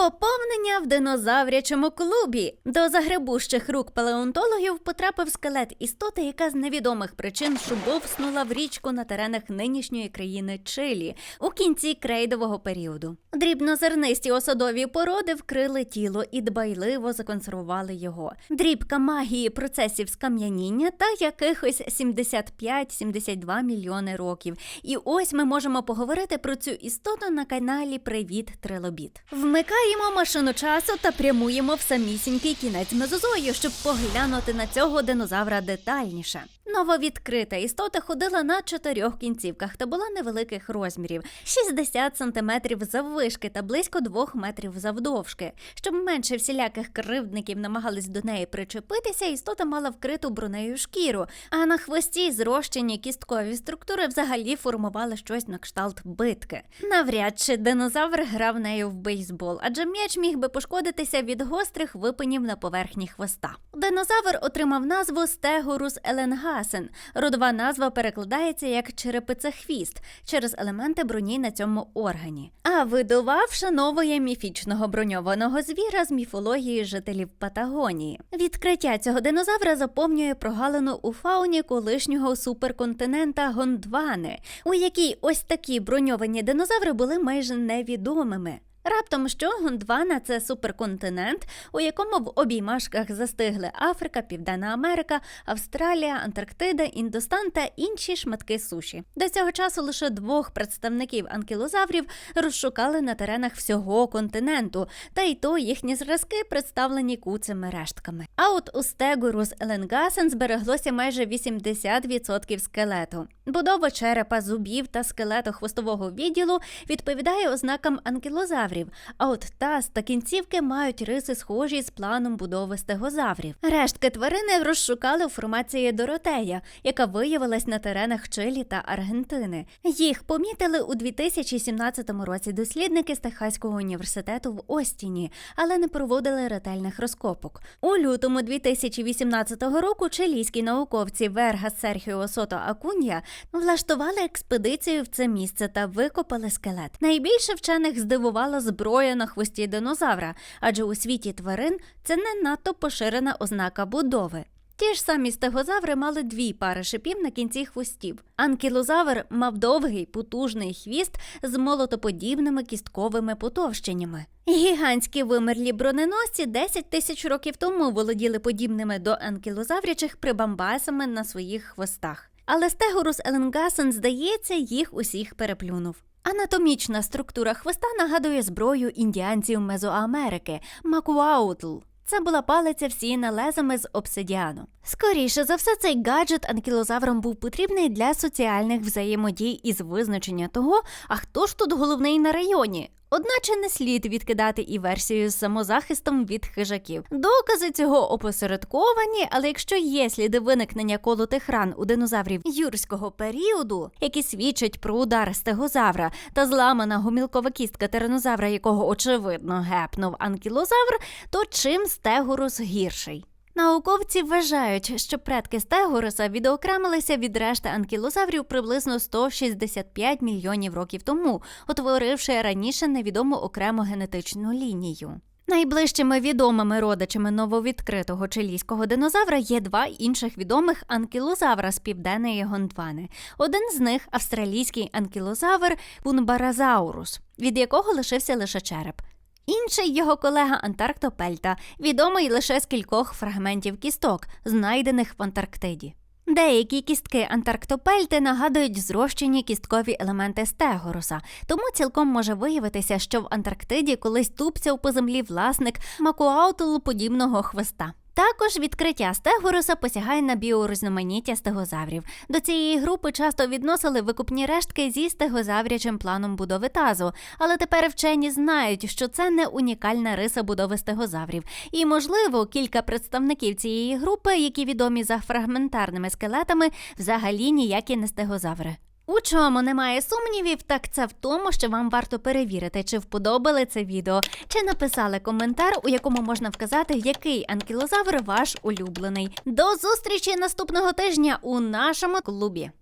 Поповнення в динозаврячому клубі. До загребущих рук палеонтологів потрапив скелет істоти, яка з невідомих причин шубовснула в річку на теренах нинішньої країни Чилі у кінці крейдового періоду. Дрібнозернисті осадові породи вкрили тіло і дбайливо законсервували його. Дрібка магії процесів скам'яніння та якихось 75-72 мільйони років. І ось ми можемо поговорити про цю істоту на каналі Привіт Трилобіт. Вмикаємо машину часу та прямуємо в самісінький кінець мезозою, щоб поглянути на цього динозавра детальніше. Нововідкрита істота ходила на чотирьох кінцівках та була невеликих розмірів 60 сантиметрів заввишки та близько 2 метрів завдовжки. Щоб менше всіляких кривдників намагались до неї причепитися, істота мала вкриту бронею шкіру, а на хвості зрощені кісткові структури взагалі формували щось на кшталт битки. Навряд чи динозавр грав нею в бейсбол, адже м'яч міг би пошкодитися від гострих випинів на поверхні хвоста. Динозавр отримав назву Стегурус еленгасен. Родова назва перекладається як черепицехвіст через елементи броні на цьому органі. А видував шановує міфічного броньованого звіра з міфології жителів Патагонії. Відкриття цього динозавра заповнює прогалину у фауні колишнього суперконтинента Гондвани, у якій ось такі броньовані динозаври були майже невідомими. Раптом що Гондвана це суперконтинент, у якому в обіймашках застигли Африка, Південна Америка, Австралія, Антарктида, Індостан та інші шматки суші. До цього часу лише двох представників анкілозаврів розшукали на теренах всього континенту, та й то їхні зразки представлені куцими рештками. А от у стегурус Еленгасен збереглося майже 80% скелету. Будова черепа, зубів та скелету хвостового відділу відповідає ознакам анкілозаврів, а от таз та кінцівки мають риси схожі з планом будови стегозаврів. Рештки тварини розшукали у формації Доротея, яка виявилась на теренах Чилі та Аргентини. Їх помітили у 2017 році дослідники з Техаського університету в Остіні, але не проводили ретельних розкопок. У лютому 2018 року чилійські науковці Верга Серхіо Сото Акунья влаштували експедицію в це місце та викопали скелет. Найбільше вчених зброя на хвості динозавра, адже у світі тварин це не надто поширена ознака будови. Ті ж самі стегозаври мали дві пари шипів на кінці хвостів. Анкілозавр мав довгий, потужний хвіст з молотоподібними кістковими потовщеннями. Гігантські вимерлі броненосці 10 тисяч років тому володіли подібними до анкілозаврячих прибамбасами на своїх хвостах. Але стегурус Еленгасен, здається, їх усіх переплюнув. Анатомічна структура хвоста нагадує зброю індіанців Мезоамерики макуаутл. Це була палиця всіяна лезами з обсидіану. Скоріше за все, цей гаджет анкілозаврам був потрібний для соціальних взаємодій із визначення того, а хто ж тут головний на районі. Одначе не слід відкидати і версію з самозахистом від хижаків. Докази цього опосередковані, але якщо є сліди виникнення колотих ран у динозаврів юрського періоду, які свідчать про удар стегозавра та зламана гомілкова кістка тиранозавра, якого очевидно гепнув анкілозавр, то чим стегурус гірший? Науковці вважають, що предки стегуруса відокремилися від решти анкілозаврів приблизно 165 мільйонів років тому, утворивши раніше невідому окрему генетичну лінію. Найближчими відомими родичами нововідкритого чилійського динозавра є два інших відомих анкілозавра з південної Гондвани. Один з них австралійський анкілозавр Пунбаразаурус, від якого лишився лише череп. Інший його колега Антарктопельта, відомий лише з кількох фрагментів кісток, знайдених в Антарктиді. Деякі кістки Антарктопельти нагадують зрощені кісткові елементи стегоруса, тому цілком може виявитися, що в Антарктиді колись тупцяв по землі власник макуаутулу подібного хвоста. Також відкриття стегоруса посягає на біорізноманіття стегозаврів. До цієї групи часто відносили викупні рештки зі стегозаврячим планом будови тазу, але тепер вчені знають, що це не унікальна риса будови стегозаврів. І, можливо, кілька представників цієї групи, які відомі за фрагментарними скелетами, взагалі ніякі не стегозаври. У чому немає сумнівів, так це в тому, що вам варто перевірити, чи вподобали це відео, чи написали коментар, у якому можна вказати, який анкілозавр ваш улюблений. До зустрічі наступного тижня у нашому клубі.